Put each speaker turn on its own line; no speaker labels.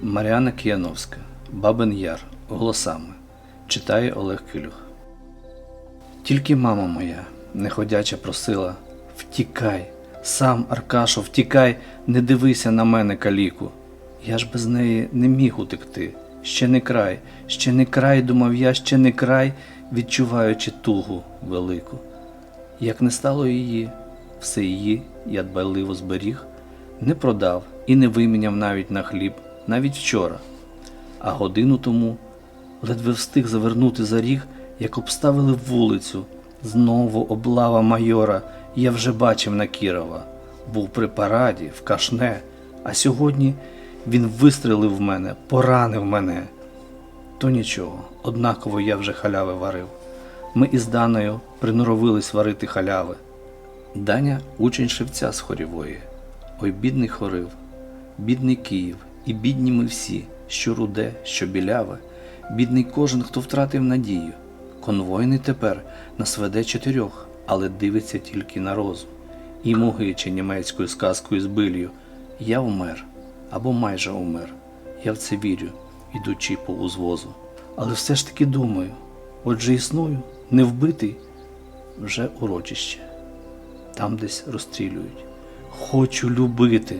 Маріана Кияновська, Бабин Яр, голосами. Читає Олег Килюх. Тільки мама моя неходяча просила Втікай, сам, Аркашо, втікай, не дивися на мене, каліку. Я ж без неї не міг утекти. Ще не край, ще не край, думав я, ще не край, відчуваючи тугу велику. Як не стало її, все її я дбайливо зберіг, не продав і не виміняв навіть на хліб, навіть вчора. А годину тому ледве встиг завернути за ріг, як обставили вулицю. Знову облава майора, я вже бачив на Кірова. Був при параді, в кашне, а сьогодні він вистрелив в мене, поранив мене. То нічого, однаково я вже халяви варив. Ми із Даною приноровились варити халяви. Даня учень шевця з хорівої. Ой, бідний хорив, бідний Київ, і бідні ми всі, що руде, що біляве, бідний кожен, хто втратив надію. Конвойний тепер нас веде чотирьох, але дивиться тільки на розум. І мугиче німецькою сказкою з билью. Я вмер або майже умер. Я в це вірю, ідучи по узвозу. Але все ж таки думаю, отже існую, не вбитий, вже урочище. Там десь розстрілюють. Хочу любити,